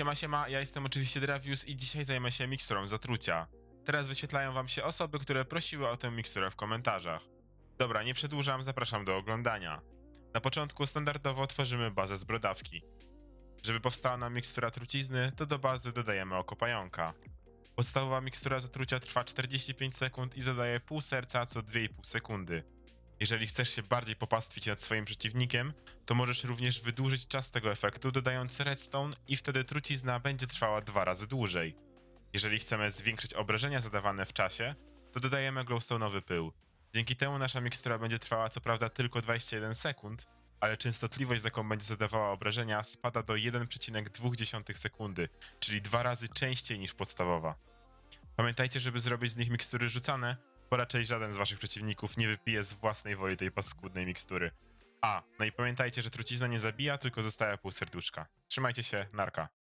Siema, siema, ja jestem oczywiście Dravius i dzisiaj zajmę się miksturą zatrucia. Teraz wyświetlają wam się osoby, które prosiły o tę miksturę w komentarzach. Dobra, nie przedłużam, zapraszam do oglądania. Na początku standardowo tworzymy bazę z brodawki. Żeby powstała nam mikstura trucizny, to do bazy dodajemy oko pająka. Podstawowa mikstura zatrucia trwa 45 sekund i zadaje pół serca co 2,5 sekundy. Jeżeli chcesz się bardziej popastwić nad swoim przeciwnikiem, to możesz również wydłużyć czas tego efektu dodając redstone i wtedy trucizna będzie trwała dwa razy dłużej. Jeżeli chcemy zwiększyć obrażenia zadawane w czasie, to dodajemy glowstone'owy pył. Dzięki temu nasza mikstura będzie trwała co prawda tylko 21 sekund, ale częstotliwość, z jaką będzie zadawała obrażenia, spada do 1,2 sekundy, czyli dwa razy częściej niż podstawowa. Pamiętajcie, żeby zrobić z nich mikstury rzucane, bo raczej żaden z waszych przeciwników nie wypije z własnej woli tej paskudnej mikstury. A, no i pamiętajcie, że trucizna nie zabija, tylko zostawia pół serduszka. Trzymajcie się, narka.